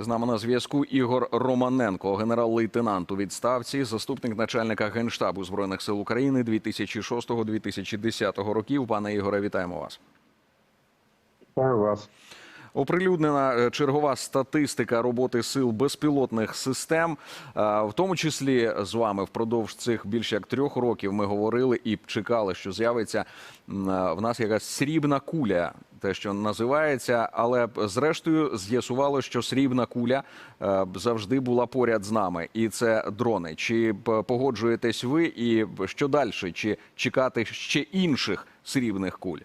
З нами на зв'язку Ігор Романенко, генерал-лейтенант у відставці, заступник начальника генштабу збройних сил України 2006-2010 років. Пане Ігоре, вітаємо вас. Вітаю вас. Оприлюднена е, чергова статистика роботи сил безпілотних систем, Е, в тому числі з вами впродовж цих більше як трьох років ми говорили і чекали, що з'явиться е, в нас якась срібна куля, те, що називається, але зрештою з'ясувало, що срібна куля завжди була поряд з нами, і це дрони. Чи погоджуєтесь ви, і що далі? Чи чекати ще інших срібних куль?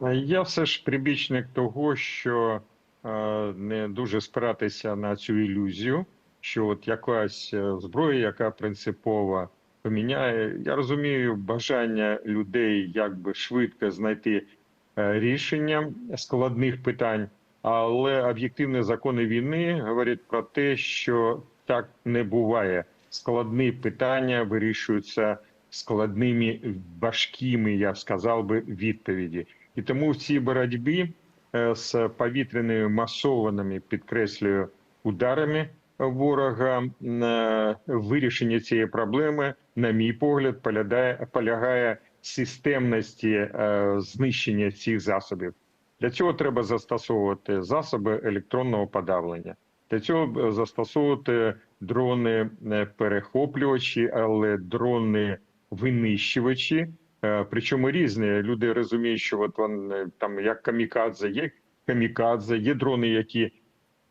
Я все ж прибічник того, що е, не дуже спиратися на цю ілюзію, що от якась е, зброя, яка принципово поміняє. Я розумію бажання людей якби швидко знайти е, рішення складних питань, але об'єктивні закони війни говорять про те, що так не буває. Складні питання вирішуються складними, важкими, я сказав би, відповіді. І тому в цій боротьбі е, з повітряними масованими, підкреслюю, ударами ворога е, вирішення цієї проблеми, на мій погляд, полягає, полягає системності е, знищення цих засобів. Для цього треба застосовувати засоби електронного подавлення. Для цього застосовувати дрони перехоплювачі, але дрони винищувачі. Е, Причому різні люди розуміють, що от вони там як камікадзе, є камікадзе, є дрони, які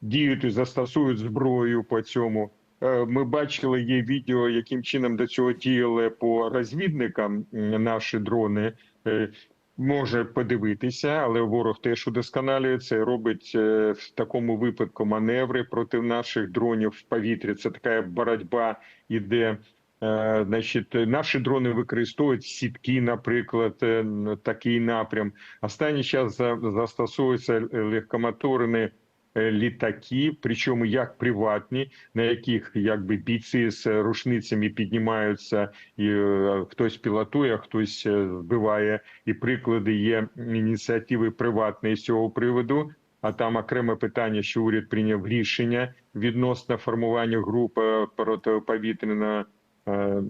діють і застосують зброю по цьому. Е, Ми бачили є відео, яким чином до цього діяли по розвідникам наші дрони. Е, Може подивитися, але ворог теж удосконалює це. Робить е, в такому випадку маневри проти наших дронів в повітрі. Це така боротьба іде. Е, Значить, наші дрони використовують сітки, наприклад, е, такий напрям. Останній час за- застосовуються легкомоторні е, літаки, причому як приватні, на яких якби бійці з рушницями піднімаються, і хтось пілотує, хтось збиває. І приклади є ініціативи приватної з цього приводу. А там окреме питання, що уряд прийняв рішення відносно формування групи протиповітряного е,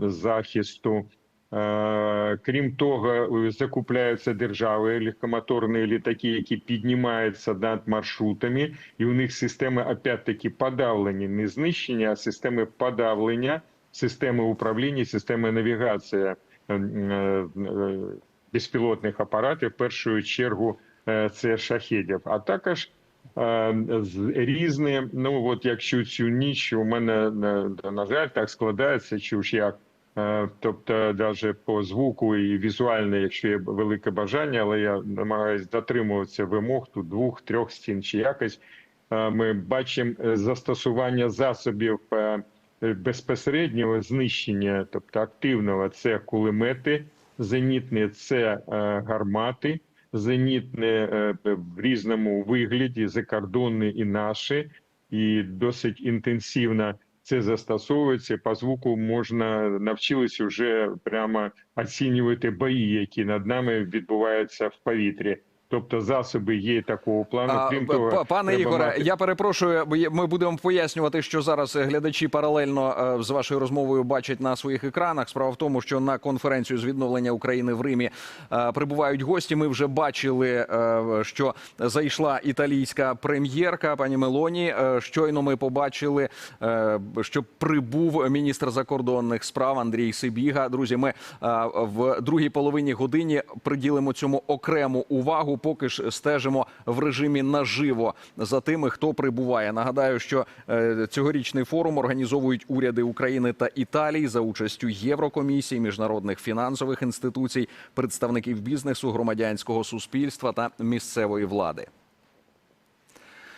захисту. Е, Крім того, е, закупляються держави легкомоторні літаки, які піднімаються над маршрутами, і у них системи опять-таки подавлення, не знищення, а системи подавлення, системи управління, системи навігації е, е, е, безпілотних апаратів. В першу чергу е, це шахедів, а також е, різні. Ну от якщо цю ніч у мене на, жаль так складається, чи ж як. Тобто, навіть по звуку і візуально, якщо є велике бажання, але я намагаюся дотримуватися вимог тут двох-трьох стін чи якось. Ми бачимо е, застосування засобів е, безпосереднього знищення, тобто активного, це кулемети, зенітні це е, гармати, зенітні е, в різному вигляді, закордонні і наші, і досить інтенсивно це застосовується. По звуку можна навчилися вже прямо оцінювати бої, які над нами відбуваються в повітрі. Тобто засоби є такого плану. А, Крім того, пане Ігоре, мати- я перепрошую, ми будемо пояснювати, що зараз глядачі паралельно е, з вашою розмовою бачать на своїх екранах. Справа в тому, що на конференцію з відновлення України в Римі е, прибувають гості. Ми вже бачили, е, що зайшла італійська прем'єрка пані Мелоні. Е, Щойно ми побачили, е, що прибув міністр закордонних справ Андрій Сибіга. Друзі, ми е, в другій половині годині приділимо цьому окрему увагу. Поки ж стежимо в режимі наживо за тими, хто прибуває. Нагадаю, що е, цьогорічний форум організовують уряди України та Італії за участю Єврокомісії, міжнародних фінансових інституцій, представників бізнесу, громадянського суспільства та місцевої влади.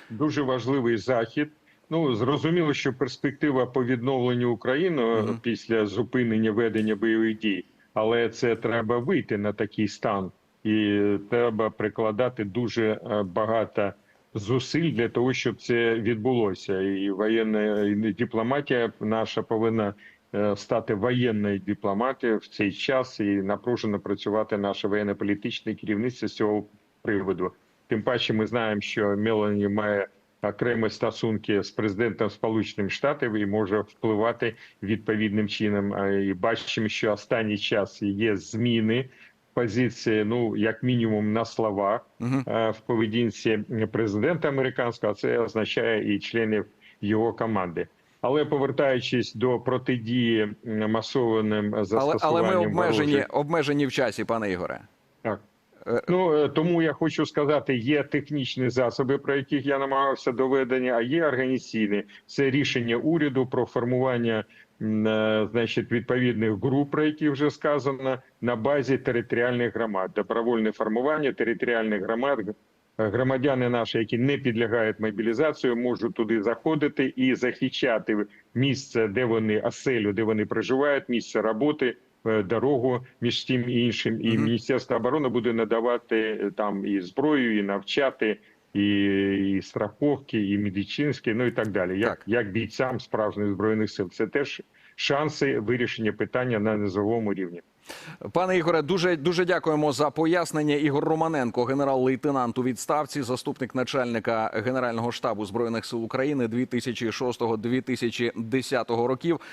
дуже важливий захід. Ну зрозуміло, що перспектива по відновленню України Мгм. після зупинення ведення бойових дій, але це треба вийти на такий стан, і треба прикладати дуже е, багато зусиль для того, щоб це відбулося. І воєнна і дипломатія наша повинна е, стати воєнною дипломатією в цей час і напружено працювати наше воєнно-політичне керівництво з цього приводу. Тим паче, ми знаємо, що Мелані має окремі стосунки з президентом Сполучених Штатів і може впливати відповідним чином. І бачимо, що останній час є зміни позиції, ну як мінімум на словах е, в поведінці президента американського. а Це означає і членів його команди. Але повертаючись до протидії масованим Але, застосуванням але ми обмежені, обмежені в часі, пане Ігоре. Е, Ну е, тому я хочу сказати, є технічні засоби, про яких я намагався доведення, а є організаційні. Це рішення уряду про формування е, значить відповідних груп, про які вже сказано, на базі територіальних громад. Добровольне формування територіальних громад. Громадяни наші, які не підлягають мобілізації, можуть туди заходити і захищати місце, де вони оселю, де вони проживають, місце роботи, дорогу між тим і іншим. І. Міністерство оборони буде надавати е, там і зброю, і навчати, і, і страховки, і медичинські, ну і так далі. Як, Так. як бійцям справжніх збройних сил, це теж шанси вирішення питання на низовому рівні. Пане Ігоре, дуже дуже дякуємо за пояснення. Ігор Романенко, генерал-лейтенант у відставці, заступник начальника Генерального штабу збройних сил України 2006-2010 років.